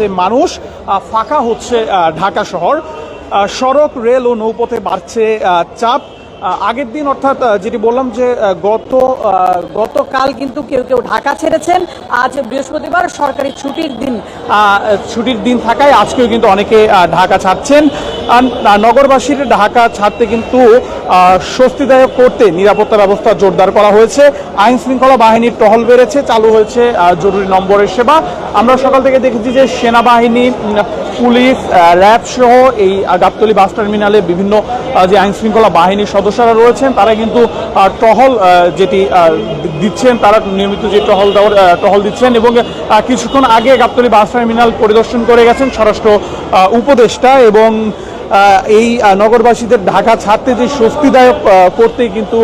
যাচ্ছে মানুষ ফাঁকা হচ্ছে ঢাকা শহর। সড়ক রেল ও নৌপথে বাড়ছে চাপ। আগের দিন অর্থাৎ যেটি বললাম যে গত গতকাল কিন্তু কেউ কেউ ঢাকা ছেড়েছেন। আজ বৃহস্পতিবার সরকারি ছুটির দিন ছুটির দিন থাকায় আজকেও কিন্তু অনেকে ঢাকা ছাড়ছেন। নগরবাসীর ঢাকা ছাড়তে কিন্তু স্বস্তিদায়ক করতে নিরাপত্তা ব্যবস্থা জোরদার করা হয়েছে। আইন শৃঙ্খলা বাহিনীর টহল বেড়েছে, চালু হয়েছে জরুরি নম্বরের সেবা। আমরা সকাল থেকে দেখেছি যে সেনাবাহিনী পুলিশ র্যাব সহ এই গাবতলী বাস টার্মিনালে বিভিন্ন যে আইন শৃঙ্খলা বাহিনীর সদস্যরা রয়েছেন, তারা কিন্তু টহল যেটি দিচ্ছেন, তারা নিয়মিত যে টহল দেওয়ার টহল দিচ্ছেন এবং কিছুক্ষণ আগে গাবতলী বাস টার্মিনাল পরিদর্শন করে গেছেন স্বরাষ্ট্র উপদেষ্টা এবং এই নগরবাসীদের ঢাকা ছাড়তে যে স্বস্তিদায়ক করতে কিন্তু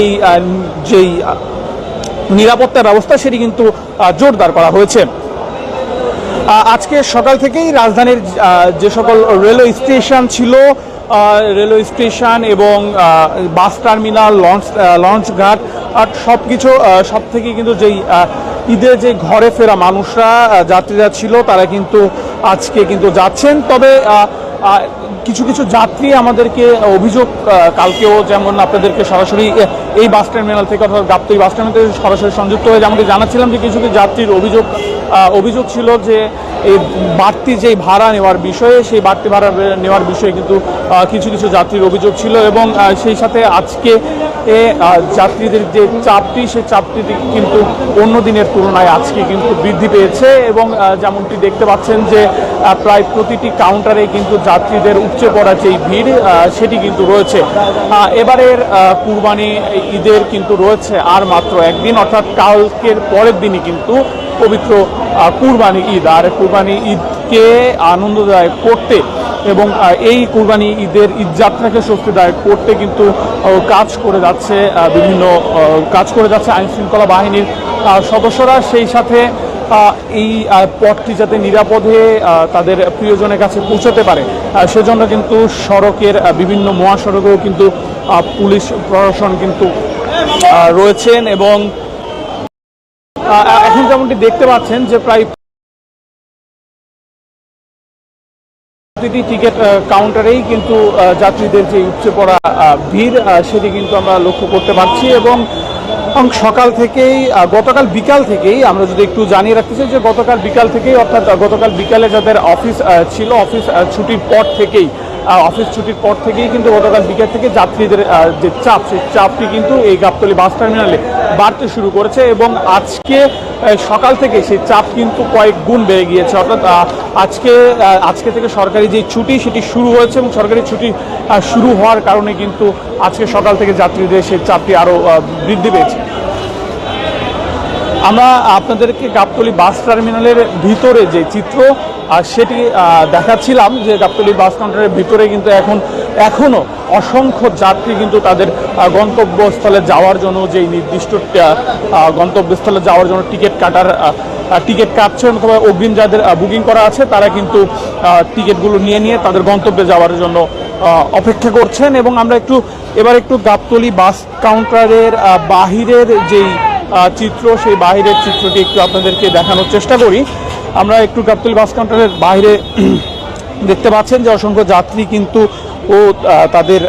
এই যেই নিরাপত্তা ব্যবস্থা, সেটি কিন্তু জোরদার করা হয়েছে। আজকে সকাল থেকেই রাজধানীর যে সকল রেলওয়ে স্টেশন ছিল রেলওয়ে স্টেশন এবং বাস টার্মিনাল, লঞ্চ লঞ্চ ঘাট, আর সব কিছু সব থেকে কিন্তু যেই ঈদের যে ঘরে ফেরা মানুষরা যাত্রীরা ছিল, তারা কিন্তু আজকে কিন্তু যাচ্ছেন। তবে কিছু কিছু যাত্রী আমাদেরকে অভিযোগ কালকেও যেমন আপনাদেরকে সরাসরি এই বাস টার্মিনাল থেকে অর্থাৎ গাপ্তি বাস টার্মিনাল থেকে সরাসরি সংযুক্ত হয়ে আমাকে জানাচ্ছিলাম যে কিছু কিছু যাত্রীর অভিযোগ অভিযোগ ছিল যে এই বাড়তি যেই ভাড়া নেওয়ার বিষয়ে, সেই বাড়তি ভাড়া নেওয়ার বিষয়ে কিন্তু কিছু কিছু যাত্রীর অভিযোগ ছিল এবং সেই সাথে আজকে এ, যাত্রীদের যে চাপটি সেই চাপটি কিন্তু অন্য দিনের তুলনায় আজকে কিন্তু বৃদ্ধি পেয়েছে এবং যেমনটি দেখতে পাচ্ছেন যে প্রায় প্রতিটি কাউন্টারে কিন্তু যাত্রীদের উপচে পড়া যেই ভিড় সেটি কিন্তু রয়েছে। এবারের কুরবানি ঈদের কিন্তু রয়েছে আর মাত্র একদিন অর্থাৎ কালকের পরের দিনই কিন্তু পবিত্র কুরবানি ঈদ। আর কুরবানি ঈদকে আনন্দদায়ক করতে এবং এই কুরবানি ঈদের ঈদ যাত্রাকে স্বস্তিদায়ক করতে কিন্তু কাজ করে যাচ্ছে বিভিন্ন কাজ করে যাচ্ছে আইন শৃঙ্খলা বাহিনীর সদস্যরা। সেই সাথে এই পথটি যাতে নিরাপদে তাদের প্রিয়জনের কাছে পৌঁছাতে পারে সেজন্য কিন্তু সড়কের বিভিন্ন মহাসড়কেও কিন্তু পুলিশ প্রশাসন কিন্তু রয়েছেন এবং এখন যেমনটি দেখতে পাচ্ছেন যে প্রায় প্রতিটি টিকিট কাউন্টারেই কিন্তু যাত্রীদের যে উপচে পড়া ভিড় সেটি কিন্তু আমরা লক্ষ্য করতে পারছি এবং সকাল থেকেই গতকাল বিকাল থেকেই আমরা যদি একটু জানিয়ে রাখতে চাই যে গতকাল বিকাল থেকেই, অর্থাৎ গতকাল বিকালে যাদের অফিস ছিল অফিস ছুটির পর থেকেই অফিস ছুটির পর থেকেই কিন্তু গতকাল বিকেল থেকে যাত্রীদের যে চাপ, সেই চাপটি কিন্তু এই গাবতলী বাস টার্মিনালে বাড়তে শুরু করেছে এবং আজকে সকাল থেকে সেই চাপ কিন্তু কয়েক গুণ বেড়ে গিয়েছে। অর্থাৎ আজকে আজকে থেকে সরকারি যে ছুটি, সেটি শুরু হয়েছে এবং সরকারি ছুটি শুরু হওয়ার কারণে কিন্তু আজকে সকাল থেকে যাত্রীদের সেই চাপটি আরও বৃদ্ধি পেয়েছে। আমরা আপনাদেরকে গাবতলী বাস টার্মিনালের ভিতরে যে চিত্র, আর সেটি দেখাচ্ছিলাম যে গাবতলী বাস কাউন্টারের ভিতরে কিন্তু এখন এখনও অসংখ্য যাত্রী কিন্তু তাদের গন্তব্যস্থলে যাওয়ার জন্য যেই নির্দিষ্ট গন্তব্যস্থলে যাওয়ার জন্য টিকিট কাটার টিকিট কাটছেন অথবা অগ্রিম যাদের বুকিং করা আছে, তারা কিন্তু টিকিটগুলো নিয়ে নিয়ে তাদের গন্তব্যে যাওয়ার জন্য অপেক্ষা করছেন। এবং আমরা একটু, এবার একটু গাবতলী বাস কাউন্টারের বাহিরের যেই চিত্র, সেই বাহিরের চিত্রটি একটু আপনাদেরকে দেখানোর চেষ্টা করি। আমরা একটু গাবতলী বাস কাউন্টারের বাইরে দেখতে পাচ্ছেন যে অসংখ্য যাত্রী কিন্তু ও তাদের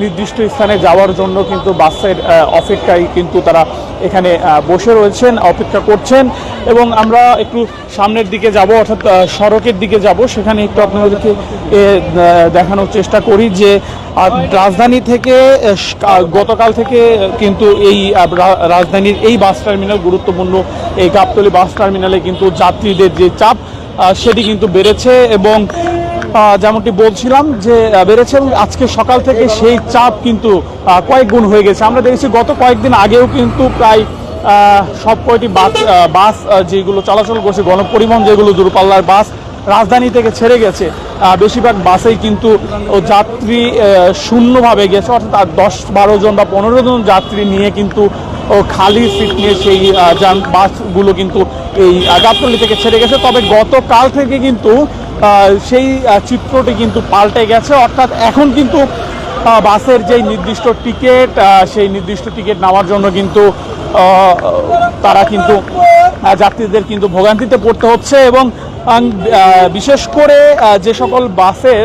নির্দিষ্ট স্থানে যাওয়ার জন্য কিন্তু বাসের অপেক্ষায় কিন্তু তারা এখানে বসে রয়েছেন, অপেক্ষা করছেন। এবং আমরা একটু সামনের দিকে যাব, অর্থাৎ সড়কের দিকে যাব। সেখানে একটু আপনাদেরকে দেখানোর চেষ্টা করি যে রাজধানী থেকে গতকাল থেকে কিন্তু এই রাজধানীর এই বাস টার্মিনাল, গুরুত্বপূর্ণ এই গাবতলী বাস টার্মিনালে কিন্তু যাত্রীদের যে চাপ সেটি কিন্তু বেড়েছে। এবং যেমনটি বলছিলাম যে বেড়েছে এবং আজকে সকাল থেকে সেই চাপ কিন্তু কয়েক গুণ হয়ে গেছে। আমরা দেখেছি গত কয়েকদিন আগেও কিন্তু প্রায় সব কয়টি বাস বাস যেগুলো চলাচল করছে, গণপরিবহন যেগুলো, দূরপাল্লার বাস রাজধানী থেকে ছেড়ে গেছে বেশিরভাগ বাসেই কিন্তু যাত্রী শূন্যভাবে গেছে, অর্থাৎ দশ বারো জন বা পনেরো জন যাত্রী নিয়ে কিন্তু খালি সিট নিয়ে সেই যান বাসগুলো কিন্তু এই গাবতলী থেকে ছেড়ে গেছে। তবে গতকাল থেকে কিন্তু সেই চিত্রটি কিন্তু পাল্টে গেছে। অর্থাৎ এখন কিন্তু বাসের যেই নির্দিষ্ট টিকিট সেই নির্দিষ্ট টিকিট নেওয়ার জন্য কিন্তু তারা কিন্তু যাত্রীদের কিন্তু ভোগান্তিতে পড়তে হচ্ছে এবং বিশেষ করে যে সকল বাসের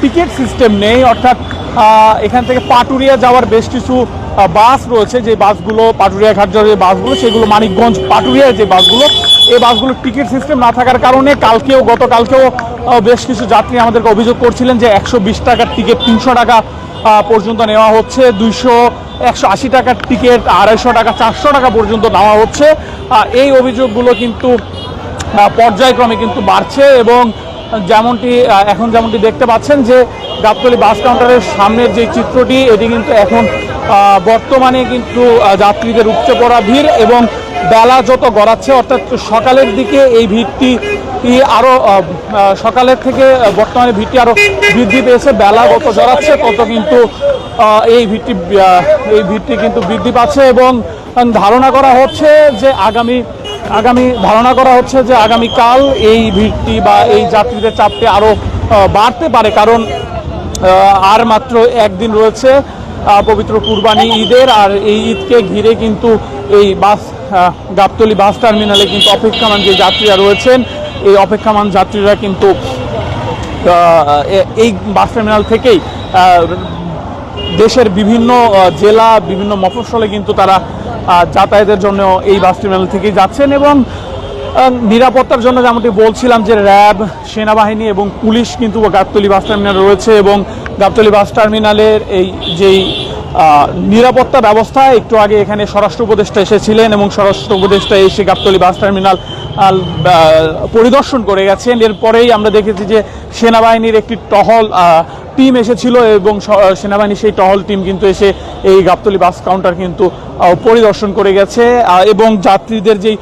টিকিট সিস্টেম নেই, অর্থাৎ এখান থেকে পাটুরিয়া যাওয়ার বেশ কিছু বাস রয়েছে, যে বাসগুলো, পাটুরিয়া ঘাট যাওয়ার যে বাসগুলো, সেগুলো মানিকগঞ্জ পাটুরিয়া যে বাসগুলো, এই বাসগুলোর টিকিট সিস্টেম না থাকার কারণে কালকেও, গতকালকেও বেশ কিছু যাত্রী আমাদেরকে অভিযোগ করছিলেন যে একশো বিশ টাকার টিকিট তিনশো টাকা পর্যন্ত নেওয়া হচ্ছে, দুইশো, একশো আশি টাকার টিকিট আড়াইশো টাকা, চারশো টাকা পর্যন্ত নেওয়া হচ্ছে। এই অভিযোগগুলো কিন্তু পর্যায়ক্রমে কিন্তু বাড়ছে এবং যেমনটি এখন যেমনটি দেখতে পাচ্ছেন যে গাবতলী বাস কাউন্টারের সামনের যে চিত্রটি, এটি কিন্তু এখন বর্তমানে কিন্তু যাত্রীদের উপচে পড়া ভিড় এবং বেলা যত গড়াচ্ছে অর্থাৎ সকালের দিকে এই ভিড়টি ই আরও আহ, আহ, সকালের থেকে বর্তমানে ভিড়টি আরও বৃদ্ধি পেয়েছে বেলা যত জড়াচ্ছে তত কিন্তু এই ভিড়টি এই ভিড়টি কিন্তু বৃদ্ধি পাচ্ছে এবং ধারণা করা হচ্ছে যে আগামী আগামী ধারণা করা হচ্ছে যে আগামীকাল এই ভিড়টি বা এই যাত্রীদের চাপটি আরও বাড়তে পারে কারণ আর মাত্র একদিন রয়েছে। পবিত্র কুরবানি ঈদের আর এই ঈদকে ঘিরে কিন্তু এই বাস গাবতলি বাস টার্মিনালে কিন্তু অপেক্ষামান যে যাত্রীরা রয়েছেন, এই অপেক্ষামান যাত্রীরা কিন্তু এই বাস টার্মিনাল থেকেই দেশের বিভিন্ন জেলা, বিভিন্ন মফস্বলে কিন্তু তারা যাতায়াতের জন্য এই বাস টার্মিনাল থেকেই যাচ্ছেন এবং নিরাপত্তার জন্য যেমনটি বলছিলাম যে র্যাব, সেনাবাহিনী এবং পুলিশ কিন্তু গাবতলী বাস টার্মিনাল রয়েছে এবং গাবতলী বাস টার্মিনালের এই যেই নিরাপত্তা ব্যবস্থা, একটু আগে এখানে স্বরাষ্ট্র উপদেষ্টা এসেছিলেন এবং স্বরাষ্ট্র উপদেষ্টা এসে গাবতলী বাস টার্মিনাল পরিদর্শন করে গেছেন। এরপরেই আমরা দেখেছি যে সেনাবাহিনীর একটি টহল টিম এসেছিল এবং সেনাবাহিনী সেই টহল টিম কিন্তু এসে এই গাবতলী বাস কাউন্টার কিন্তু পরিদর্শন করে গেছে। এবং যাত্রীদের যেই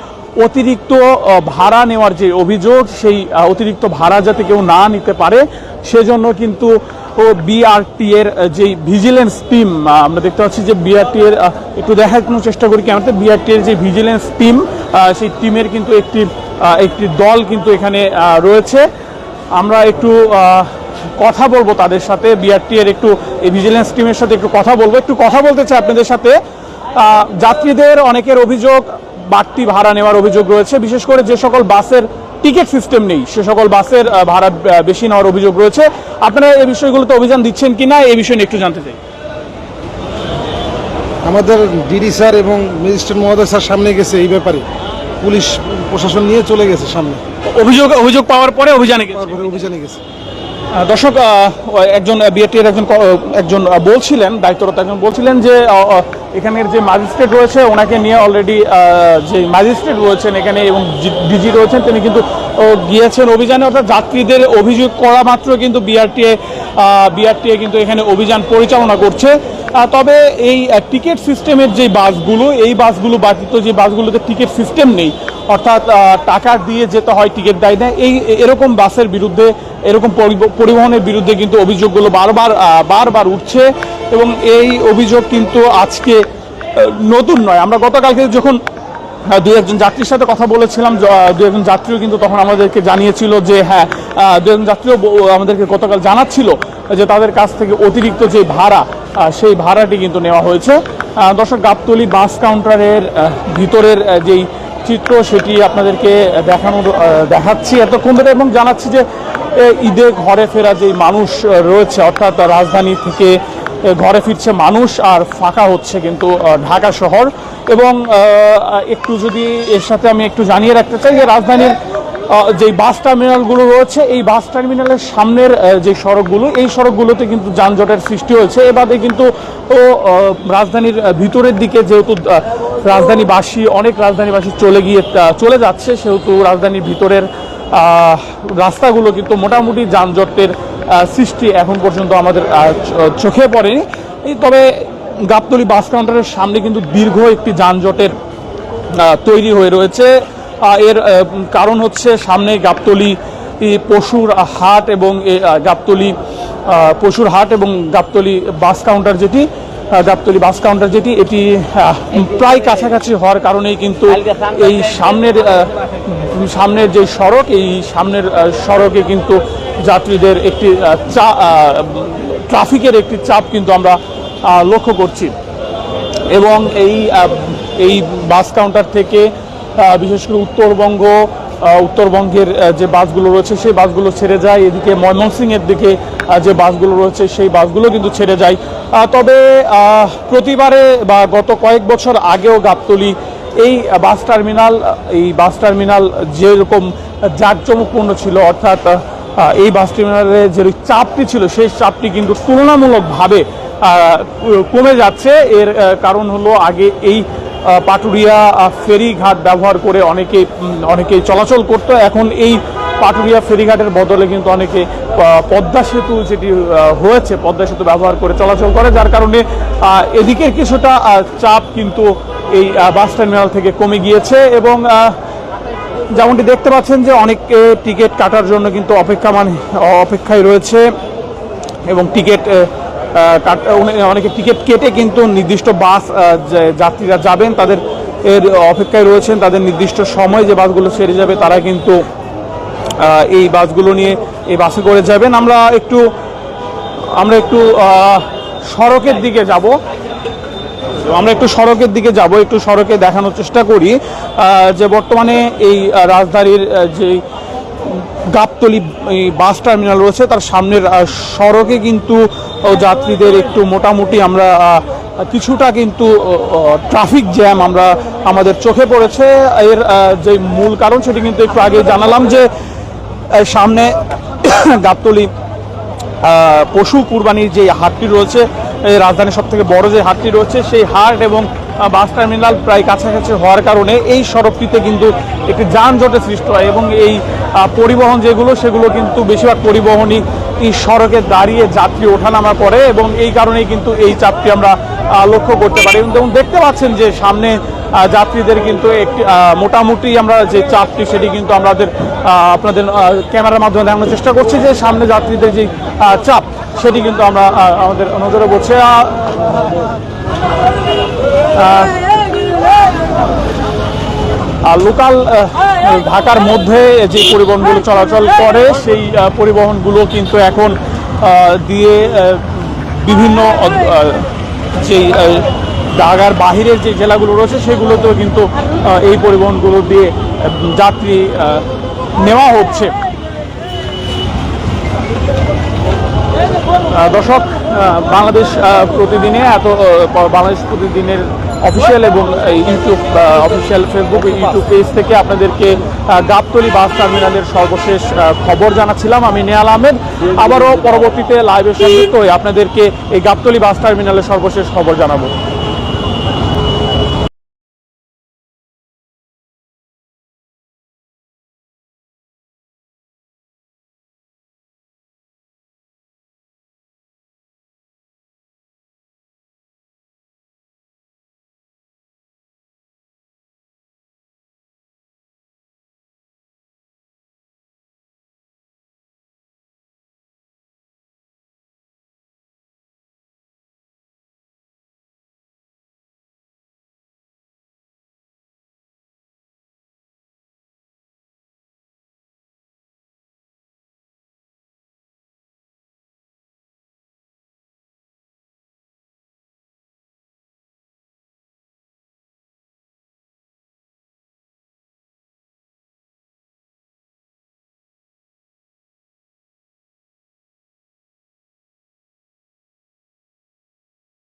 অতিরিক্ত ভাড়া নেওয়ার যে অভিযোগ, সেই অতিরিক্ত ভাড়া যাতে কেউ না নিতে পারে, সেজন্য কিন্তু ও বিআরটি এর যেই ভিজিলেন্স টিম আমরা দেখতে পাচ্ছি যে বিআরটি এর একটু দেখানোর চেষ্টা করি ক্যামেরাতে বিআরটি এর যে ভিজিলেন্স টিম সেই টিমের কিন্তু একটি একটি দল কিন্তু এখানে রয়েছে। আমরা একটু কথা বলব তাদের সাথে। বিআরটি এর একটু, এই ভিজিলেন্স টিমের সাথে একটু কথা বলব। একটু কথা বলতে চাই আপনাদের সাথে। যাত্রীদের অনেকের অভিযোগ, বাড়তি ভাড়া নেওয়ার অভিযোগ রয়েছে। বিশেষ করে যে সকল বাসের টিকিট সিস্টেম নেই। সে সকল বাসের ভাড়া বেশি নেওয়ার অভিযোগ রয়েছে। আপনারা এই বিষয়গুলোতে অভিযান দিচ্ছেন কি না এই বিষয়ে একটু জানতে চাই। আমাদের ডিডি স্যার এবং ম্যাজিস্ট্রেট মহোদয় স্যার সামনে গেছে এই ব্যাপারে। পুলিশ প্রশাসন নিয়ে চলে গেছে সামনে। অভিযোগ অভিযোগ পাওয়ার পরে অভিযানে গেছে। অভিযানে গেছে। দর্শক একজন বিএটির একজন একজন বলছিলেন, দায়িত্বরত একজন বলছিলেন যে এখানের যে ম্যাজিস্ট্রেট রয়েছে, ওনাকে নিয়ে অলরেডি যে ম্যাজিস্ট্রেট রয়েছেন এখানে এবং ডিজি রয়েছেন, তিনি কিন্তু গিয়েছেন অভিযানে। অর্থাৎ যাত্রীদের অভিযোগ করা মাত্র কিন্তু বিআরটিএ বিআরটিএ কিন্তু এখানে অভিযান পরিচালনা করছে। তবে এই টিকিট সিস্টেমের যে বাসগুলো, এই বাসগুলো ব্যতীত যে বাসগুলোতে টিকিট সিস্টেম নেই অর্থাৎ টাকা দিয়ে যেতে হয়, টিকিট দেয় না। এই এরকম বাসের বিরুদ্ধে, এরকম পরিব- পরিবহনের বিরুদ্ধে কিন্তু অভিযোগগুলো বারবার বারবার উঠছে এবং এই অভিযোগ কিন্তু আজকে নতুন নয়। আমরা গতকালকে যখন দু একজন যাত্রীর সাথে কথা বলেছিলাম দু একজন যাত্রীও কিন্তু তখন আমাদেরকে জানিয়েছিল যে হ্যাঁ দু একজন যাত্রীও আমাদেরকে গতকাল জানাচ্ছিল যে তাদের কাছ থেকে অতিরিক্ত যে ভাড়া সেই ভাড়াটি কিন্তু নেওয়া হয়েছে। দর্শক, গাবতলি বাস কাউন্টারের ভিতরের যেই চিত্র সেটি আপনাদেরকে দেখানোর আহ, দেখাচ্ছি এতক্ষণ ধরে এবং জানাচ্ছি যে ঈদে ঘরে ফেরা যে মানুষ রয়েছে অর্থাৎ রাজধানী থেকে ঘরে ফিরছে মানুষ আর ফাঁকা হচ্ছে কিন্তু ঢাকা শহর। এবং একটু যদি এর সাথে আমি একটু জানিয়ে রাখতে চাই যে রাজধানীর যে বাস টার্মিনালগুলো রয়েছে, এই বাস টার্মিনালের সামনের যে সড়কগুলো, এই সড়কগুলোতে কিন্তু যানজটের সৃষ্টি হয়েছে। এবারে কিন্তু, ও রাজধানীর ভিতরের দিকে যেহেতু রাজধানীবাসী, অনেক রাজধানীবাসী চলে গিয়ে চলে যাচ্ছে, সেহেতু রাজধানীর ভিতরের রাস্তাগুলো কিন্তু মোটামুটি যানজটের সৃষ্টি এখন পর্যন্ত আমাদের চোখে পড়েনি। তবে গাবতলী বাস কাউন্টারের সামনে কিন্তু দীর্ঘ একটি যানজটের তৈরি হয়ে রয়েছে। এর কারণ হচ্ছে সামনে গাবতলি পশুর হাট এবং গাবতলি পশুর হাট এবং গাবতলি বাস কাউন্টার যেটি গাবতলি বাস কাউন্টার যেটি, এটি প্রায় কাছাকাছি হওয়ার কারণেই কিন্তু এই সামনের সামনের যে সড়ক, এই সামনের সড়কে কিন্তু যাত্রীদের একটি চা- ট্রাফিকের একটি চাপ কিন্তু আমরা লক্ষ্য করছি। এবং এই এই বাস কাউন্টার থেকে বিশেষ করে উত্তরবঙ্গ উত্তরবঙ্গের যে বাসগুলো রয়েছে সেই বাসগুলো ছেড়ে যায়। এদিকে ময়মনসিংহের দিকে যে বাসগুলো রয়েছে সেই বাসগুলো কিন্তু ছেড়ে যায়। তবে প্রতিবারে বা গত কয়েক বছর আগেও গাবতলি এই বাস টার্মিনাল, এই বাস টার্মিনাল যেরকম জাঁকজমকপূর্ণ ছিল, অর্থাৎ এই বাস টার্মিনালের যে চাপটি ছিল, সেই চাপটি কিন্তু তুলনামূলকভাবে কমে যাচ্ছে। এর কারণ হলো আগে এই পাটুরিয়া ফেরিঘাট ব্যবহার করে অনেকে অনেকেই চলাচল করত। এখন এই পাটুরিয়া ফেরিঘাটের বদলে কিন্তু অনেকে পদ্মা সেতু যেটি হয়েছে, পদ্মা সেতু ব্যবহার করে চলাচল করে, যার কারণে এদিকের কিছুটা চাপ কিন্তু এই বাস টার্মিনাল থেকে কমে গিয়েছে এবং যেমনটি দেখতে পাচ্ছেন যে অনেকে টিকিট কাটার জন্য কিন্তু অপেক্ষা মানে অপেক্ষায় রয়েছে এবং টিকিট অনেকে টিকিট কেটে কিন্তু নির্দিষ্ট বাস যাত্রীরা যাবেন, তাদের এর অপেক্ষায় রয়েছেন, তাদের নির্দিষ্ট সময় যে বাসগুলো ছেড়ে যাবে, তারা কিন্তু এই বাসগুলো নিয়ে এই বাসে করে যাবেন। আমরা একটু আমরা একটু সড়কের দিকে যাব। আমরা একটু সড়কের দিকে যাব, একটু সড়কে দেখানোর চেষ্টা করি। যে বর্তমানে এই রাজধানীর যে গাবতলি বাস টার্মিনাল রয়েছে, তার সামনের সড়কে কিন্তু ও, যাত্রীদের একটু মোটামুটি আমরা কিছুটা কিন্তু ট্রাফিক জ্যাম আমরা আমাদের চোখে পড়েছে। এর যে মূল কারণ সেটি কিন্তু একটু আগে জানালাম যে সামনে গাবতলি পশু কুরবানির যে হাটটি রয়েছে রাজধানীর সব থেকে বড় যে হাটটি রয়েছে সেই হাট এবং বাস টার্মিনাল প্রায় কাছাকাছি হওয়ার কারণে এই সড়কটিতে কিন্তু একটি যানজটের সৃষ্টি হয় এবং এই পরিবহন যেগুলো সেগুলো কিন্তু বেশিরভাগ পরিবহনই এই সড়কে দাঁড়িয়ে যাত্রী ওঠানামা করে এবং এই কারণেই কিন্তু এই চাপটি আমরা লক্ষ্য করতে পারি। এবং দেখতে পাচ্ছেন যে সামনে যাত্রীদের কিন্তু একটি মোটামুটি আমরা যে চাপটি সেটি কিন্তু আমাদের আপনাদের ক্যামেরার মাধ্যমে দেখানোর চেষ্টা করছি যে সামনে যাত্রীদের যে চাপ সেটি কিন্তু আমরা আমাদের নজরে পড়ছে। লোকাল ঢাকার মধ্যে যে পরিবহনগুলো চলাচল করে, সেই পরিবহনগুলো কিন্তু এখন দিয়ে বিভিন্ন যেই ঢাকার বাহিরের যে জেলাগুলো রয়েছে, সেগুলোতেও কিন্তু এই পরিবহনগুলো দিয়ে যাত্রী নেওয়া হচ্ছে। দর্শক বাংলাদেশ প্রতিদিনে এত বাংলাদেশ প্রতিদিনের অফিসিয়াল এবং YouTube official Facebook YouTube page থেকে আপনাদেরকে গাবতলি গাবতলী বাস টার্মিনালের সর্বশেষ খবর জানাচ্ছিলাম আমি নেয়াল আহমেদ। আবারও পরবর্তীতে লাইভের সংযুক্ত হয়ে আপনাদেরকে এই গাবতলি বাস টার্মিনালের সর্বশেষ খবর জানাব।